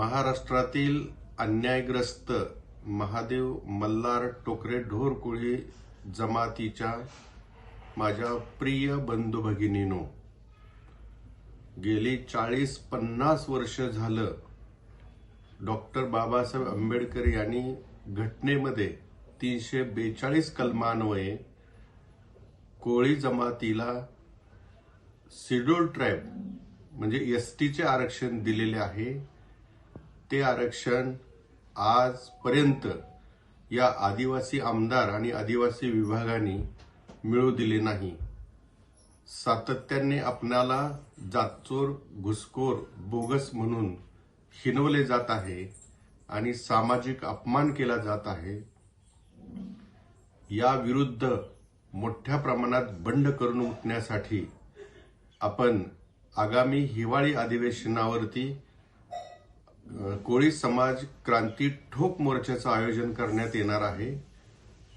महाराष्ट्रातील अन्यायग्रस्त महादेव मल्हार टोकरे ढोरकुळी जमातीच्या माझ्या प्रिय बंधू भगिनीनो गेली चाळीस पन्नास वर्ष झालं डॉक्टर बाबासाहेब आंबेडकर यांनी घटनेमध्ये तीनशे बेचाळीस कलमान्वये कोळी जमातीला शेड्यूल ट्राईब म्हणजे एस टीचे आरक्षण दिलेले आहे. ते आरक्षण आजपर्यंत या आदिवासी आमदार आणि आदिवासी विभागाने मिळू दिले नाही. सातत्याने आपणाला जातचोर घुसखोर बोगस म्हणून हिनवले जात आहे आणि सामाजिक अपमान केला जात आहे या विरुद्ध मोठ्या प्रमाणात बंड करून उठण्यासाठी आपण आगामी हिवाळी अधिवेशनावरती कोळी समाज क्रांती ठोक मोर्चाचं आयोजन करण्यात येणार आहे.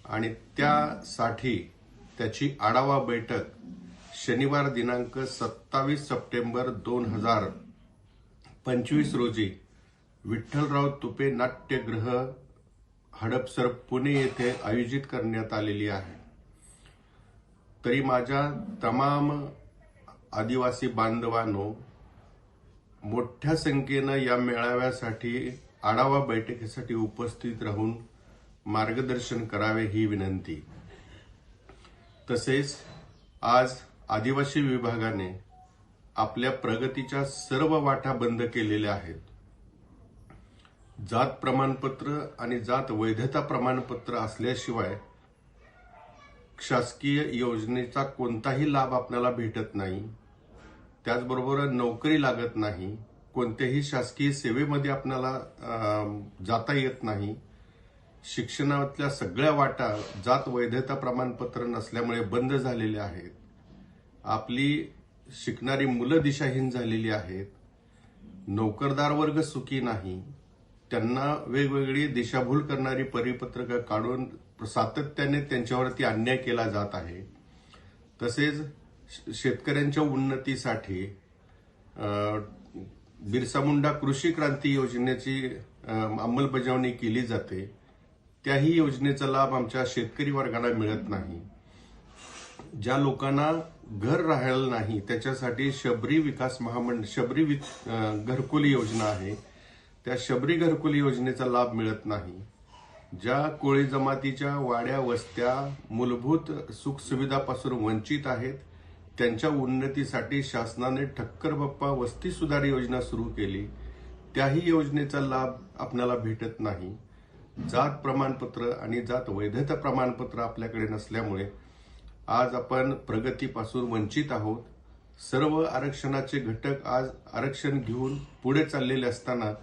आणि त्यासाठी त्याची आढावा बैठक शनिवार दिनांक सत्तावीस सप्टेंबर दोन हजार पंचवीस रोजी विठ्ठलराव तुपे नाट्यगृह हडपसर पुणे येथे आयोजित करण्यात आलेली आहे. तरी माझ्या तमाम आदिवासी बांधवांनो मोठ्या संख्येनं या मेळाव्यासाठी आढावा बैठकीसाठी उपस्थित राहून मार्गदर्शन करावे ही विनंती. तसेच आज आदिवासी विभागाने आपल्या प्रगतीच्या सर्व वाटा बंद केलेल्या आहेत. जात प्रमाणपत्र आणि जात वैधता प्रमाणपत्र असल्याशिवाय शासकीय योजनेचा कोणताही लाभ आपल्याला भेटत नाही. त्याचबरोबर नोकरी लागत नाही कोणत्याही शासकीय सेवेमध्ये आपल्याला जाता येत नाही. शिक्षणातल्या सगळ्या वाटा जात वैधता प्रमाणपत्र नसल्यामुळे बंद झालेल्या आहेत. आपली शिकणारी मुलं दिशाहीन झालेली आहेत. नोकरदार वर्ग सुखी नाही. त्यांना वेगवेगळी दिशाभूल करणारी परिपत्रकं काढून सातत्याने त्यांच्यावरती अन्याय केला जात आहे. तसेच शेतकऱ्यांच्या उन्नतीसाठी बिरसा मुंडा कृषी क्रांती योजनेची अंमलबजावणी केली जाते. त्याही योजनेचा लाभ आमच्या शेतकरी वर्गाला मिळत नाही. ज्या लोकांना घर राहायला नाही त्याच्यासाठी शबरी विकास महामंडळ शबरी वि- घरकुल योजना आहे. त्या शबरी घरकुल योजनेचा लाभ मिळत नाही. ज्या कोळी जमातीच्या वाड्या वस्त्या मूलभूत सुखसुविधापासून वंचित आहेत त्यांच्या उन्नतीसाठी शासनाने ठक्कर बाप्पा वस्ती सुधार योजना सुरू केली. त्याही योजनेचा लाभ आपल्याला भेटत नाही. जात प्रमाणपत्र आणि जात वैधता प्रमाणपत्र आपल्याकडे नसल्यामुळे आज आपण प्रगतीपासून वंचित आहोत. सर्व आरक्षणाचे घटक आज आरक्षण घेऊन पुढे चाललेले असताना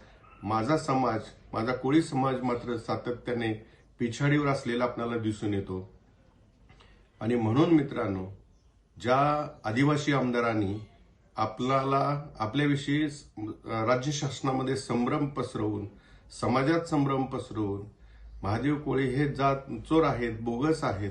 माझा समाज माझा कोळी समाज मात्र सातत्याने पिछाडीवर असलेला आपल्याला दिसून येतो. आणि म्हणून मित्रांनो ज्या आदिवासी आमदारांनी आपल्याला आपल्याविषयी राज्य शासनामध्ये संभ्रम पसरवून समाजात संभ्रम पसरवून महादेव कोळी हे जात चोर आहेत बोगस आहेत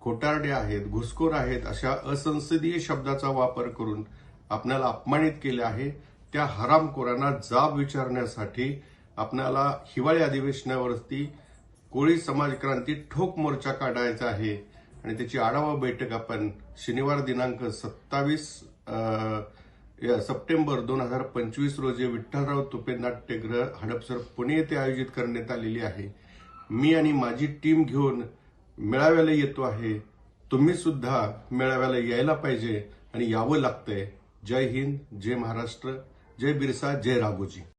खोटारडे आहेत घुसखोर आहेत अशा असंसदीय शब्दाचा वापर करून आपल्याला अपमानित केले आहे त्या हरामखोरांना जाब विचारण्यासाठी आपल्याला हिवाळी अधिवेशनावरती कोळी समाज क्रांती ठोक मोर्चा काढायचा आहे. आणि त्याची आढावा बैठक आपण शनिवार दिनांक सत्तावीस सप्टेंबर दोन हजार पंचवीस रोजी विठ्ठलराव तुपे नाट्यगृह हडपसर पुणे येथे आयोजित करण्यात आलेली आहे. मी आणि माझी टीम घेऊन मेळाव्याला येतो आहे. तुम्ही सुद्धा मेळाव्याला यायला पाहिजे आणि यावं लागतंय. जय हिंद जय महाराष्ट्र जय बिरसा जय राघोजी.